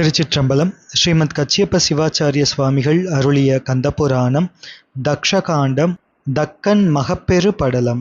திருச்சிற்றம்பலம் ஸ்ரீமத் கச்சியப்ப சிவாச்சாரிய சுவாமிகள் அருளிய கந்தபுராணம் தக்ஷகாண்டம் தக்கன் மகப்பெரு படலம்.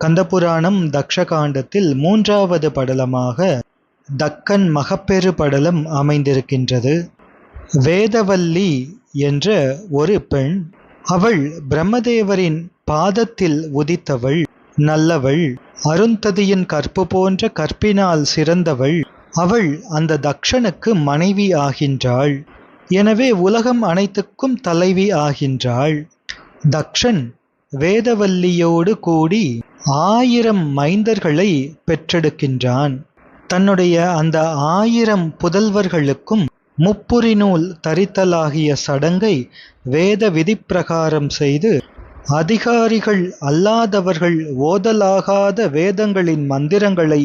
கந்தபுராணம் தக்ஷகாண்டத்தில் மூன்றாவது படலமாக தக்கன் மகப்பெரு படலம் அமைந்திருக்கின்றது. வேதவல்லி என்ற ஒரு பெண் அவள் பிரம்மதேவரின் பாதத்தில் உதித்தவள் நல்லவள் அருந்ததியின் கற்பு போன்ற கற்பினால் சிறந்தவள் அவள் அந்த தக்ஷனுக்கு மனைவி ஆகின்றாள். எனவே உலகம் அனைத்துக்கும் தலைவி ஆகின்றாள். தக்ஷன் வேதவல்லியோடு கூடி ஆயிரம் மைந்தர்களை பெற்றெடுக்கின்றான். தன்னுடைய அந்த ஆயிரம் புதல்வர்களுக்கும் முப்புரி நூல் தரித்தலாகிய சடங்கை வேத விதிப்பிரகாரம் செய்து அதிகாரிகள் அல்லாதவர்கள் ஓதலாகாத வேதங்களின் மந்திரங்களை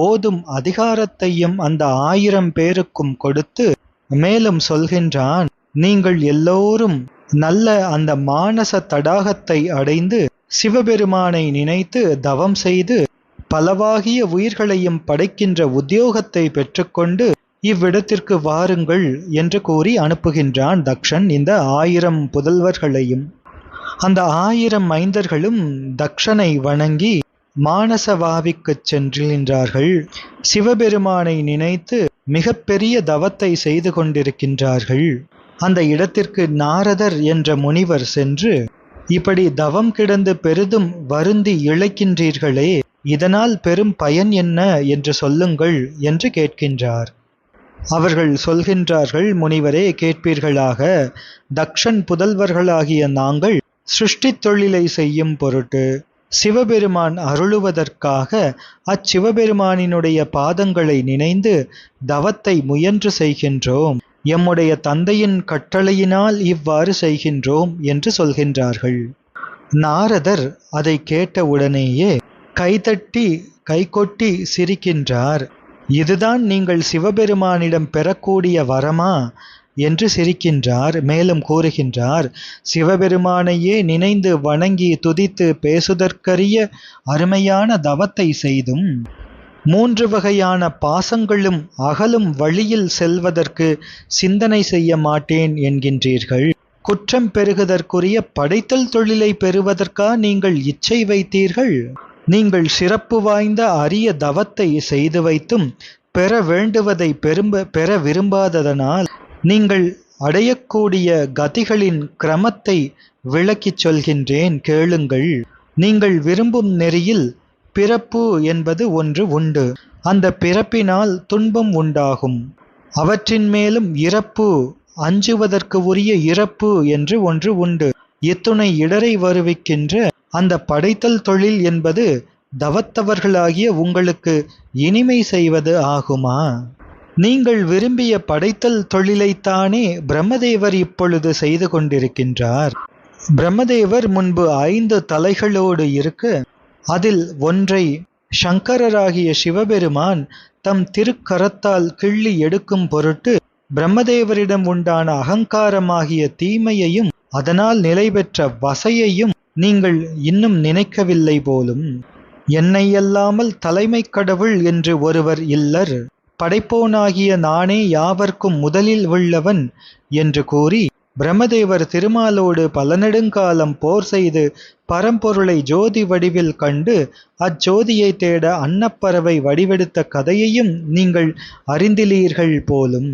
ஓதும் அதிகாரத்தையும் அந்த ஆயிரம் பேருக்கும் கொடுத்து மேலும் சொல்கின்றான் நீங்கள் எல்லோரும் நல்ல அந்த மானச தடாகத்தை அடைந்து சிவபெருமானை நினைத்து தவம் செய்து பலவாகிய உயிர்களையும் படைக்கின்ற உத்தியோகத்தை பெற்றுக்கொண்டு இவ்விடத்திற்கு வாருங்கள் என்று கூறி அனுப்புகின்றான் தக்ஷன் இந்த ஆயிரம் புதல்வர்களையும். அந்த ஆயிரம் மைந்தர்களும் தக்ஷனை வணங்கி மானசவாவிக்குச் சென்றிருக்கின்றார்கள் சிவபெருமானை நினைத்து மிகப்பெரிய தவத்தை செய்து கொண்டிருக்கின்றார்கள். அந்த இடத்திற்கு நாரதர் என்ற முனிவர் சென்று இப்படி தவம் கிடந்து பெரிதும் வருந்தி இழைக்கின்றீர்களே இதனால் பெரும் பயன் என்ன என்று சொல்லுங்கள் என்று கேட்கின்றார். அவர்கள் சொல்கின்றார்கள் முனிவரே கேட்பீர்களாக தக்ஷன் புதல்வர்களாகிய நாங்கள் சிருஷ்டித் தொழிலை செய்யும் பொருட்டு சிவபெருமான் அருளுவதற்காக அச்சிவபெருமானினுடைய பாதங்களை நினைந்து தவத்தை முயன்று செய்கின்றோம். எம்முடைய தந்தையின் கட்டளையினால் இவ்வாறு செய்கின்றோம் என்று சொல்கின்றார்கள். நாரதர் அதை கேட்ட உடனேயே கைதட்டி கைகொட்டி சிரிக்கின்றார். இதுதான் நீங்கள் சிவபெருமானிடம் பெறக்கூடிய வரமா? என்று சிரிக்கின்றார் மேலும் கூறுகின்றார் சிவபெருமானையே நினைந்து வணங்கி துதித்து பேசுதற்கரிய அருமையான தவத்தை செய்தும் மூன்று வகையான பாசங்களும் அகலும் வழியில் செல்வதற்கு சிந்தனை செய்ய மாட்டேன் என்கின்றீர்கள். குற்றம் பெருகுதற்குரிய படைத்தல் தொழிலை பெறுவதற்கா நீங்கள் இச்சை வைத்தீர்கள்? நீங்கள் சிறப்பு வாய்ந்த அரிய தவத்தை செய்து வைத்தும் பெற வேண்டுவதை பெரும்ப பெற விரும்பாததனால் நீங்கள் அடையக்கூடிய கதிகளின் கிரமத்தை விளக்கிச் சொல்கின்றேன் கேளுங்கள். நீங்கள் விரும்பும் நெறியில் பிறப்பு என்பது ஒன்று உண்டு. அந்த பிறப்பினால் துன்பம் உண்டாகும். அவற்றின் மேலும் இறப்பு அஞ்சுவதற்கு உரிய இறப்பு என்று ஒன்று உண்டு. இத்துணை இடரை வருவிக்கின்ற அந்த படைத்தல் தொழில் என்பது தவத்தவர்களாகிய உங்களுக்கு இனிமை செய்வது ஆகுமா? நீங்கள் விரும்பிய படைத்தல் தொழிலைத்தானே பிரம்மதேவர் இப்பொழுது செய்து கொண்டிருக்கின்றார். பிரம்மதேவர் முன்பு ஐந்து தலைகளோடு இருக்க அதில் ஒன்றை சங்கரராகிய சிவபெருமான் தம் திருக்கரத்தால் கிள்ளி எடுக்கும் பொருட்டு பிரம்மதேவரிடம் உண்டான அகங்காரமாகிய தீமையையும் அதனால் நிலை பெற்ற வசையையும் நீங்கள் இன்னும் நினைக்கவில்லை போலும். என்னையல்லாமல் தலைமை கடவுள் என்று ஒருவர் இல்லர். படைப்போனாகிய நானே யாவர்க்கும் முதலில் உள்ளவன் என்று கூறி பிரம்மதேவர் திருமாலோடு பல நெடுங்காலம் போர் செய்து பரம்பொருளை ஜோதி வடிவில் கண்டு அச்சோதியை தேட அன்னப்பறவை வடிவெடுத்த கதையையும் நீங்கள் அறிந்திலீர்கள் போலும்.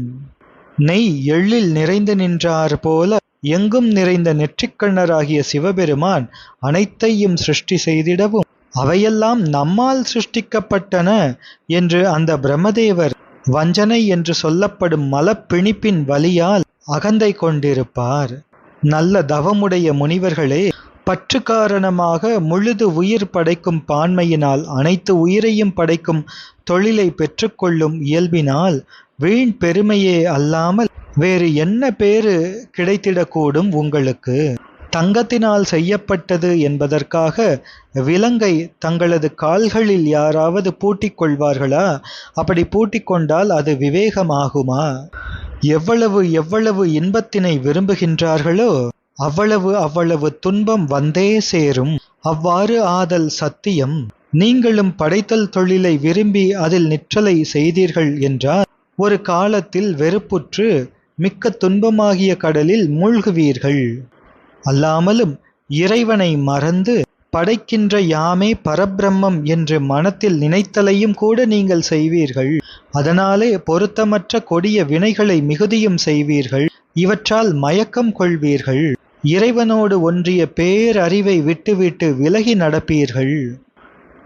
நெய் எள்ளில் நிறைந்து நின்றார் போல எங்கும் நிறைந்த நெற்றிக்கண்ணராகிய சிவபெருமான் அனைத்தையும் சிருஷ்டி செய்திடவும் அவையெல்லாம் நம்மால் சிருஷ்டிக்கப்பட்டன என்று அந்த பிரம்மதேவர் வஞ்சனை என்று சொல்லப்படும் மலப்பிணிப்பின் வலியால் அகந்தை கொண்டிருப்பார். நல்ல தவமுடைய முனிவர்களே பற்று காரணமாக முழுது உயிர் படைக்கும் பான்மையினால் அனைத்து உயிரையும் படைக்கும் தொழிலை பெற்றுக்கொள்ளும் இயல்பினால் வீண் பெருமையே அல்லாமல் வேறு என்ன பேறு கிடைத்திடக்கூடும் உங்களுக்கு? தங்கத்தினால் செய்யப்பட்டது என்பதற்காக விலங்கை தங்களது கால்களில் யாராவது பூட்டிக் கொள்வார்களா? அப்படி பூட்டிக்கொண்டால் அது விவேகமாகுமா? எவ்வளவு எவ்வளவு இன்பத்தினை விரும்புகின்றார்களோ அவ்வளவு அவ்வளவு துன்பம் வந்தே சேரும். அவ்வாறு ஆதல் சத்தியம். நீங்களும் படைத்தல் தொழிலை விரும்பி அதில் நிற்றலை செய்தீர்கள் என்றால் ஒரு காலத்தில் வெறுப்புற்று மிக்க துன்பமாகிய கடலில் மூழ்குவீர்கள். அல்லாமலும் இறைவனை மறந்து படைக்கின்ற யாமே பரபிரம்மம் என்று மனத்தில் நினைத்தலையும் கூட நீங்கள் செய்வீர்கள். அதனாலே பொருத்தமற்ற கொடிய வினைகளை மிகுதியும் செய்வீர்கள். இவற்றால் மயக்கம் கொள்வீர்கள். இறைவனோடு ஒன்றிய பேரறிவை விட்டுவிட்டு விலகி நடப்பீர்கள்.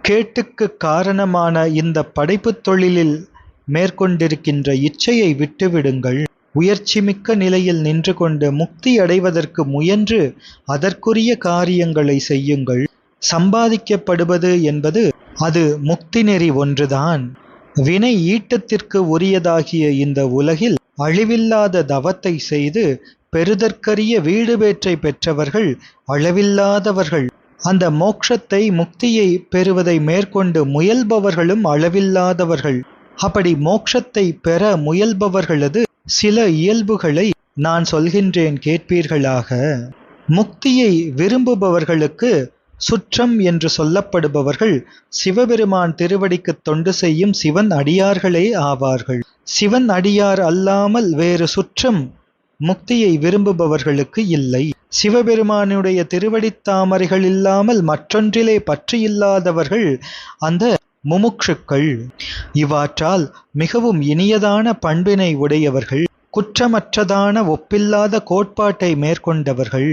கேட்டுக்கு காரணமான இந்த படைப்புத் தொழிலில் மேற்கொண்டிருக்கின்ற இச்சையை விட்டுவிடுங்கள். உயர்ச்சிமிக்க நிலையில் நின்று கொண்டு முக்தி அடைவதற்கு முயன்று அதற்குரிய காரியங்களை செய்யுங்கள். சம்பாதிக்கப்படுவது என்பது அது முக்தி நெறி ஒன்றுதான். வினை ஈட்டத்திற்கு உரியதாகிய இந்த உலகில் அழிவில்லாத தவத்தை செய்து பெறுதற்கரிய வீடு பேற்றை பெற்றவர்கள் அளவில்லாதவர்கள். அந்த மோட்சத்தை முக்தியை பெறுவதை மேற்கொண்டு முயல்பவர்களும் அளவில்லாதவர்கள். அப்படி மோட்சத்தை பெற முயல்பவர்களது சில இயல்புகளை நான் சொல்கின்றேன் கேட்பீர்களாக. முக்தியை விரும்புபவர்களுக்கு சுற்றம் என்று சொல்லப்படுபவர்கள் சிவபெருமான் திருவடிக்கு தொண்டு செய்யும் சிவன் அடியார்களே ஆவார்கள். சிவன் அடியார் அல்லாமல் வேறு சுற்றம் முக்தியை விரும்புபவர்களுக்கு இல்லை. சிவபெருமானுடைய திருவடித் தாமரைகள் இல்லாமல் மற்றொன்றிலே பற்றியில்லாதவர்கள் அந்த முமுட்சுக்கள் இவற்றால் மிகவும் இனியதான பண்பினை உடையவர்கள் குற்றமற்றதான ஒப்பில்லாத கோட்பாட்டை மேற்கொண்டவர்கள்.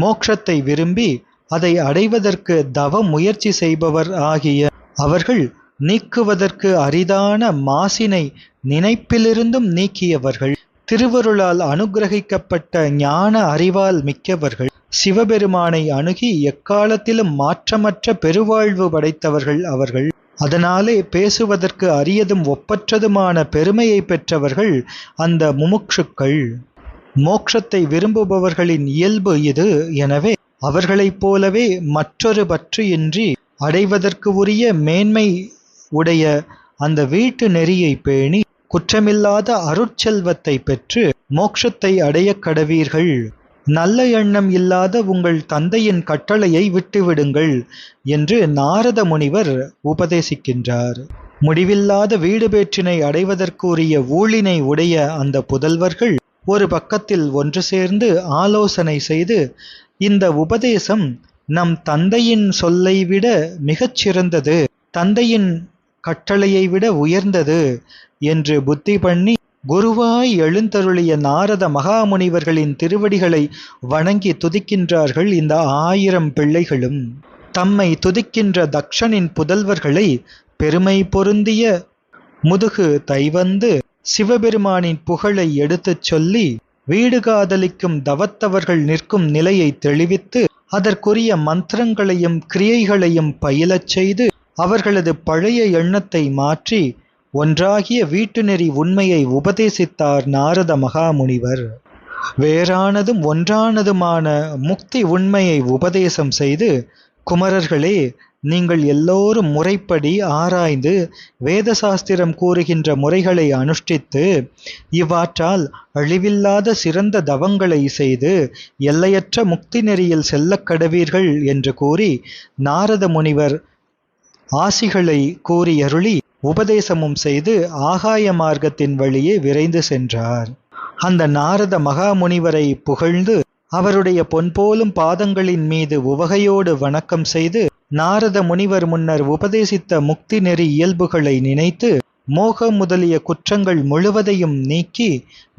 மோட்சத்தை விரும்பி அதை அடைவதற்கு தவ முயற்சி செய்பவர் ஆகிய அவர்கள் நீக்குவதற்கு அரிதான மாசினை நினைப்பிலிருந்தும் நீக்கியவர்கள். திருவருளால் அனுகிரகிக்கப்பட்ட ஞான அறிவால் மிக்கவர்கள். சிவபெருமானை அணுகி எக்காலத்திலும் மாற்றமற்ற பெருவாழ்வு படைத்தவர்கள் அவர்கள். அதனாலே பேசுவதற்கு அரியதும் ஒப்பற்றதுமான பெருமையை பெற்றவர்கள் அந்த முமுட்சுக்கள். மோட்சத்தை விரும்புபவர்களின் இயல்பு இது. எனவே அவர்களைப் போலவே மற்றொரு பற்று இன்றி அடைவதற்கு உரிய மேன்மை உடைய அந்த வீட்டு நெறியை பேணி குற்றமில்லாத அருட்செல்வத்தை பெற்று மோட்சத்தை அடையக் கடவீர்கள். நல்ல எண்ணம் இல்லாத உங்கள் தந்தையின் கட்டளையை விட்டுவிடுங்கள் என்று நாரத முனிவர் உபதேசிக்கின்றார். முடிவில்லாத வீடு பேற்றினை அடைவதற்குரிய ஊழினை உடைய அந்த புதல்வர்கள் ஒரு பக்கத்தில் ஒன்று சேர்ந்து ஆலோசனை செய்து இந்த உபதேசம் நம் தந்தையின் சொல்லை விட மிகச்சிறந்தது தந்தையின் கட்டளையை விட உயர்ந்தது என்று புத்தி பண்ணி குருவாய் எழுந்தருளிய நாரத மகாமுனிவர்களின் திருவடிகளை வணங்கி துதிக்கின்றார்கள் இந்த ஆயிரம் பிள்ளைகளும். தம்மை துதிக்கின்ற தக்ஷனின் புதல்வர்களை பெருமை பொருந்திய முதுகு தைவந்து சிவபெருமானின் புகழை எடுத்துச் சொல்லி வீடு காதலிக்கும் தவத்தவர்கள் நிற்கும் நிலையை தெளிவித்து அதற்குரிய மந்திரங்களையும் கிரியைகளையும் பயிலச் செய்து அவர்களது பழைய எண்ணத்தை மாற்றி ஒன்றாகிய வீட்டு நெறி உண்மையை உபதேசித்தார் நாரத மகாமுனிவர். வேறானதும் ஒன்றானதுமான முக்தி உண்மையை உபதேசம் செய்து குமரர்களே நீங்கள் எல்லோரும் முறைப்படி ஆராய்ந்து வேத சாஸ்திரம் கூறுகின்ற முறைகளை அனுஷ்டித்து இவ்வாற்றால் அழிவில்லாத சிறந்த தவங்களை செய்து எல்லையற்ற முக்தி நெறியில் செல்லக் கடவீர்கள் என்று கூறி நாரத முனிவர் ஆசிகளை கூறியருளி உபதேசமும் செய்து ஆகாய மார்க்கத்தின் வழியே விரைந்து சென்றார். அந்த நாரத மகாமுனிவரை புகழ்ந்து அவருடைய பொன்போலும் பாதங்களின் மீது உவகையோடு வணக்கம் செய்து நாரத முனிவர் முன்னர் உபதேசித்த முக்தி நெறி இயல்புகளை நினைத்து மோகம் முதலிய குற்றங்கள் முழுவதையும் நீக்கி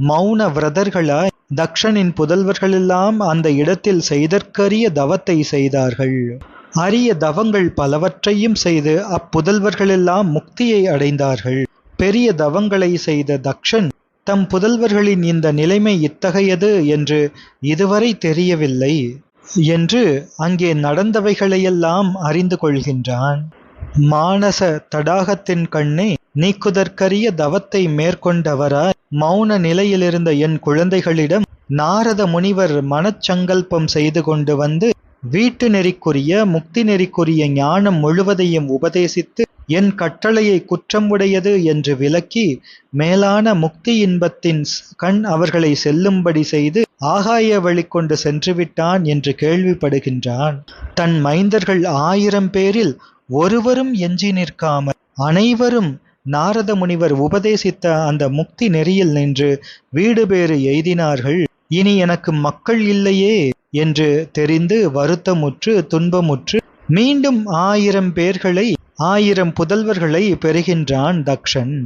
மௌன விரதர்களாய் தக்ஷனின் புதல்வர்களெல்லாம் அந்த இடத்தில் செய்தற்கரிய தவத்தை செய்தார்கள். அரிய தவங்கள் பலவற்றையும் செய்து அப்புதல்வர்களெல்லாம் முக்தியை அடைந்தார்கள். பெரிய தவங்களை செய்த தக்ஷன் தம் புதல்வர்களின் இந்த நிலைமை இத்தகையது என்று இதுவரை தெரியவில்லை என்று அங்கே நடந்தவைகளையெல்லாம் அறிந்து கொள்கின்றான். மானச தடாகத்தின் கண்ணே நீக்குதற்கரிய தவத்தை மேற்கொண்டவராய் மௌன நிலையிலிருந்த என் குழந்தைகளிடம் நாரத முனிவர் மனச்சங்கல்பம் செய்து கொண்டு வந்து வீட்டு நெறிக்குரிய முக்தி நெறிக்குரிய ஞானம் முழுவதையும் உபதேசித்து என் கட்டளையை குற்றம் உடையது என்று விளக்கி மேலான முக்தி இன்பத்தின் கண் அவர்களை செல்லும்படி செய்து ஆகாய வழி கொண்டு சென்றுவிட்டான் என்று கேள்விப்படுகின்றான். தன் மைந்தர்கள் ஆயிரம் பேரில் ஒருவரும் எஞ்சி நிற்காமல் அனைவரும் நாரத முனிவர் உபதேசித்த அந்த முக்தி நெறியில் நின்று வீடு பேறு எய்தினார்கள். இனி எனக்கு மக்கள் இல்லையே. என்று தெரிந்து வருத்தமுற்று துன்பமுற்று மீண்டும் ஆயிரம் பேர்களை ஆயிரம் புதல்வர்களை பெறுகின்றான் தக்ஷன்.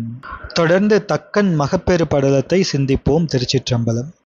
தொடர்ந்து தக்கன் மகப்பேறு படலத்தை சிந்திப்போம் திருச்சிற்றம்பலம்.